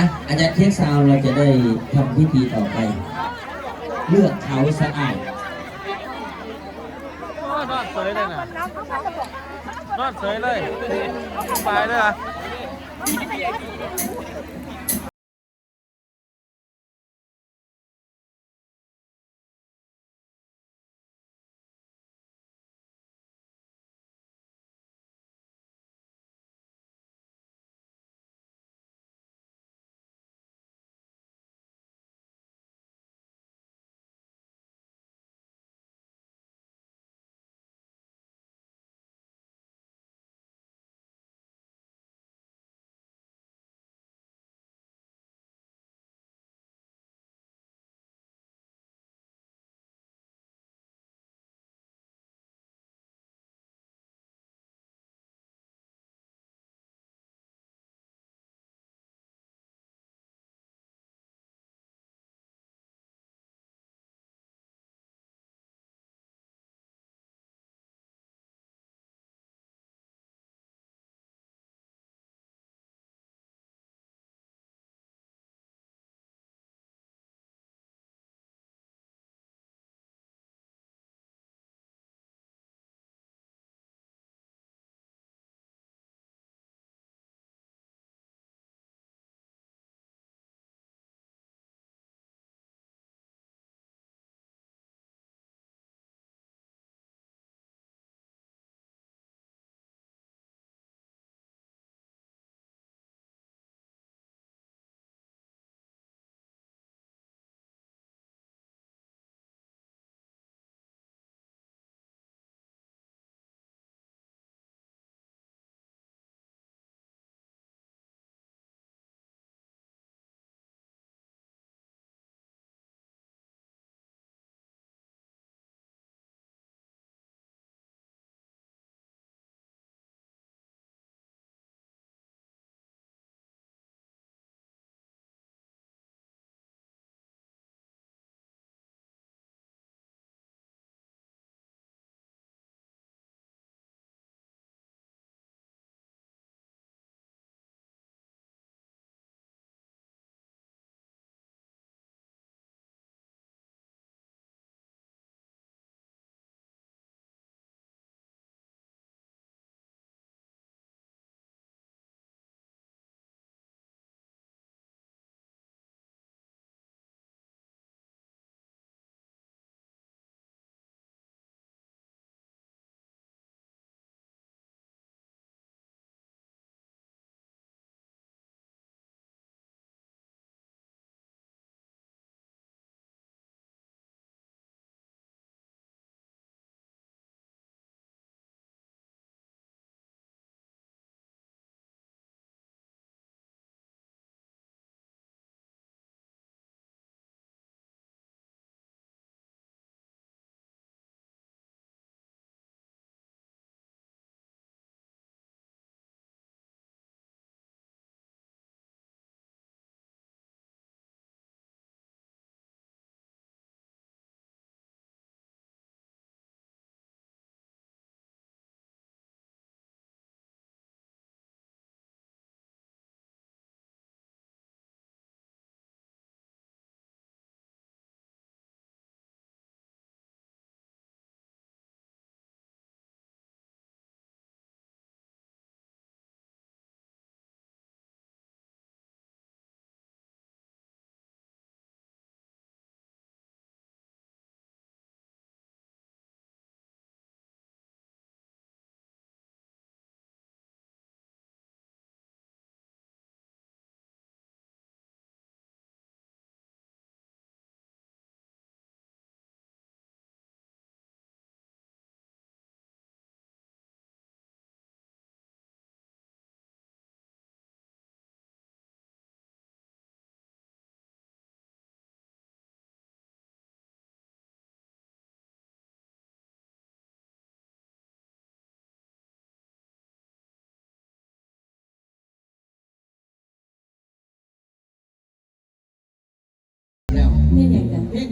อะอาจารย์เทียนซาวเราจะได้ทำพิธีต่อไป เลือกเขาสะอาดโอ้ยนอนเฉยเลยนะนอดเฉยเลยสบายเลยอะ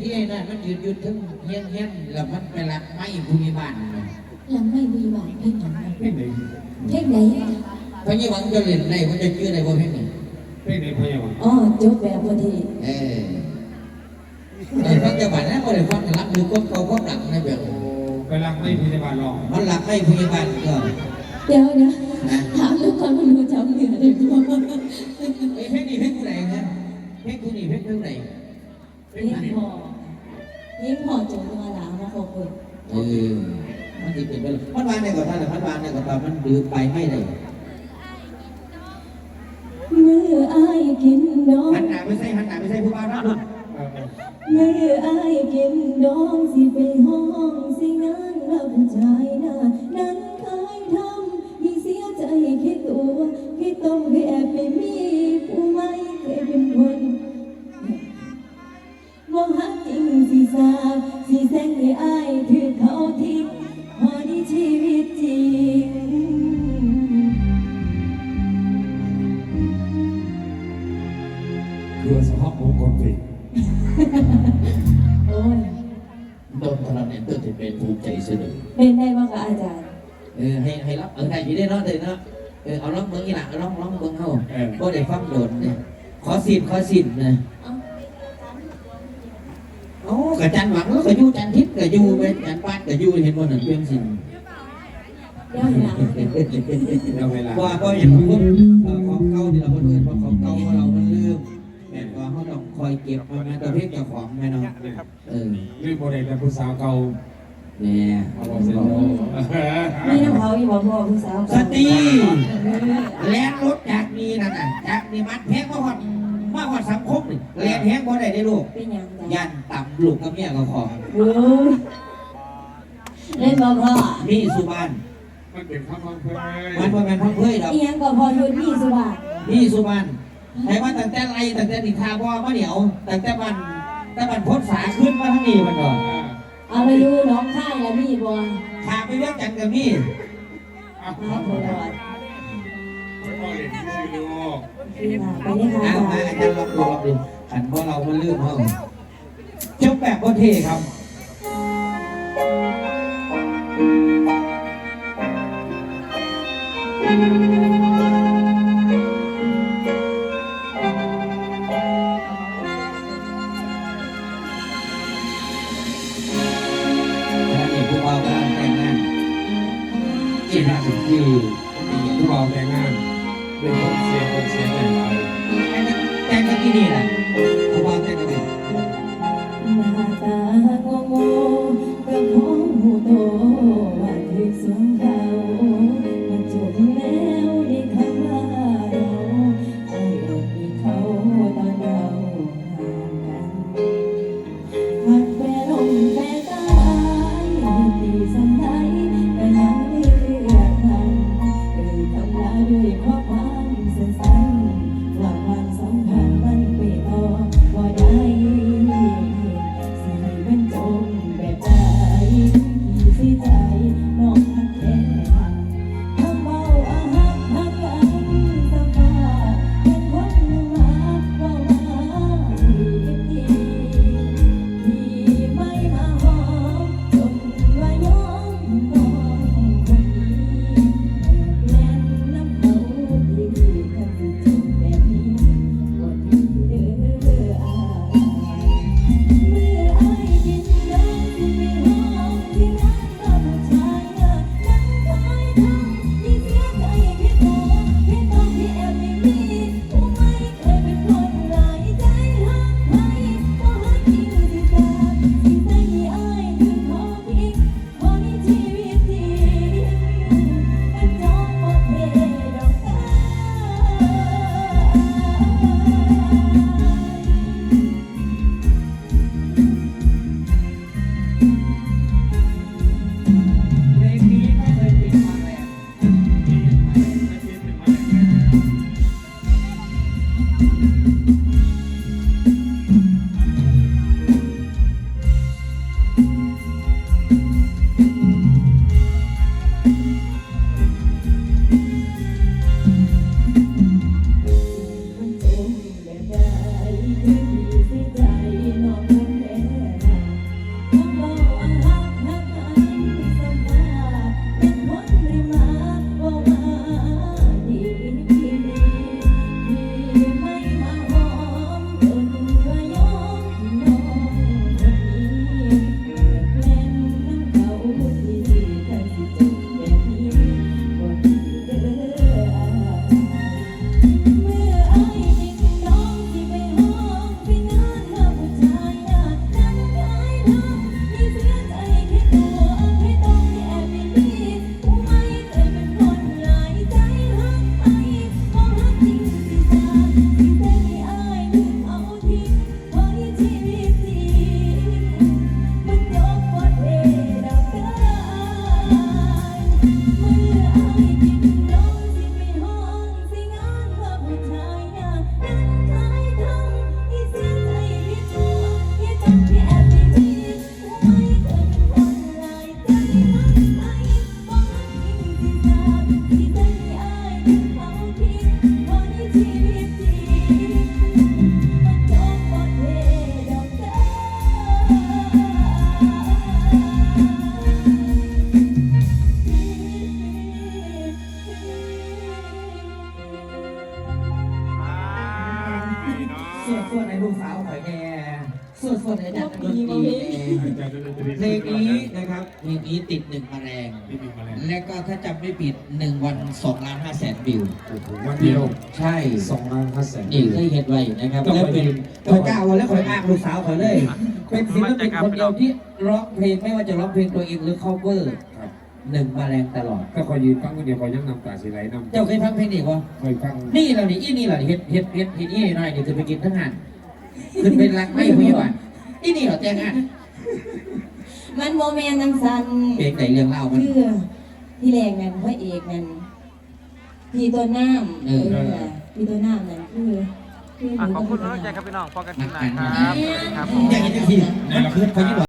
เอ้นั่นมันยืดยืดถึงเฮี้ยนเฮี้ยนแล้วมันไปรักไม่ผู้มีบ้านเลยลำไม่มีหวานเพลงไหนเพลงไหนเพลงไหนพราะยี่หวังจะเล่นได้ว่าจะชื่ออะไรว่าเพลงนี้เพเพลงในพยาบาลอ๋อจบแบบพอดีเออเออฟังจังหวัดนั้นก็เลยฟังรักหรือก้มเขาก้มหลังในแบบไปรังไม่พยาบาลลองมันหลักให้พยาบาลก็เดี๋ยวเดี๋ยวถามลูกคนมันรู้จำเหนือได้ไหมไอ้เพลงนี้เพลงผู้ใดนะเพลงผู้นี้เพลงผู้ใดนี่พอนี่ พอจบมาแล้วมาขอบคุณเออมันติดเป็นไปเลยมันวานในก่อนท่านมันวานในก่อนตอนมันดื้อไปไม่ได้มืออายกินดองหันหน้าไม่ใช่หันหน้าไม่ใช่ผู้บ้านนะลูกมืออายกินดองสิไปห้องสิงานแล้วผู้ชายหน้า คือสภาพของคนผิดโอ้ยโดนพลังเอนเตอร์เทนเมนต์ภูมิใจเสนอเป็นได้บ้างคะอาจารย์ เออให้ให้รับเออได้ยี่ได้เนาะเลยเนาะเออเอาร้องเมืองอีหลังเอาร้องร้องเมืองเฮาเออก็ได้ฟังโดนเนี่ยขอสิทธิ์ขอสิทธิ์นะโอ้กระจันหวังแล้วก็อยู่จันทิพย์ก็อยู่ไปจันปานก็อยู่เห็นบ่นั่นเพียงสินเดี๋ยวนะเราเวลาว่าก็เห็นพวกเอ่อของเก่าที่เราเพิ่นว่าของเก่าว่าเรา คอยเก็บมาแม่นตัวเพลงเจ้าของแม่เนาะเออลืมโมเดลและผู้สาวเก่าแนี่เอาบอกเสร็จแล้วมีน้ำเขาอยู่บ่พ่อผู้สาวสตีแล่นรถจากนี้นั่นน่ะจากนี่มัดแพงมาฮอดมาฮอดสังคมนี่แล่นแฮงบ่ได้ได้ลูกเป็นหยังจ้ะยันต่ำลูกกับเมียก็ขอเว้ยเล่นบ่พ่อมีสุบานมันเป็นข้าวมันเพื่อมันบ่แม่นพังเพื่อยดอกอีหยังก็พอยุดมีสุบามีสุบาน ให้มาตั้งแต่ไรตั้งแต่นิทาบ่มาเหนียวตั้งแต่มันแต่มันพ้นสาขึ้นมาทั้งนี้มันดอกเอาไปดูน้องค่ายแล้วมีบ่ขาไปเรื่องกันกับมีอะมาตลอดพ่อเห็นชื่อดูปีหน้าไปได้ค่ะเอามาอาจารย์ลองดูลองดูขันบ่เรามันลืมเฮาจบแบบบ่เท่ครับแล้ นที่นี่แหละผู้บ่าวแต่งกันที่หน้าตาโง่โง่กับพ้องหูโตว่าถึกสวง หนึ่งแมลงไม่มีแมลงและก็ถ้าจำไม่ผิดหนึ่งวันสองล้านห้าแสนวิวโอ้โหวันเดียวใช่สองล้านห้าแสนนี่เคยเห็นไว้นะครับต้องแล้วไปเป็นยืนคอยกล้าวันแล้วคอยอ้างลูกสาวคอยเลย เป็นศิลปินคนเดียวที่ร้องเพลงไม่ว่าจะร้องเพลงตัวเองหรือ cover ครับหนึ่งแมลงตลอด ก็คอยยืนฟังคนเดียวคอยยังนำตาสีไหลนำเจ้าเคยฟังเพลงนี้วะคอยฟังนี่เรานี่อีนี่เราเฮ็ดเฮ็ดเฮ็ดเฮ็ดนี่หน่อยนี่คือไปกินทั้งงานขึ้นเป็นรักไม่คุยหวานอีนี่เหรอแต่งงาน มันโมเมนต์นังสันเพลงไหนเรื่องเล่ามัน คือที่แรงนั่นพระเอกนั่นพี่ตัวน้ำเออ พี่ตัวน้ำนั่นคือคืออะขอบคุณหน้นูองใจต้ครับพี่น้องพอกันที่ไหนครับสวัสดีครับผม อย่างนี้จะทีนั่นคือพอยี่หว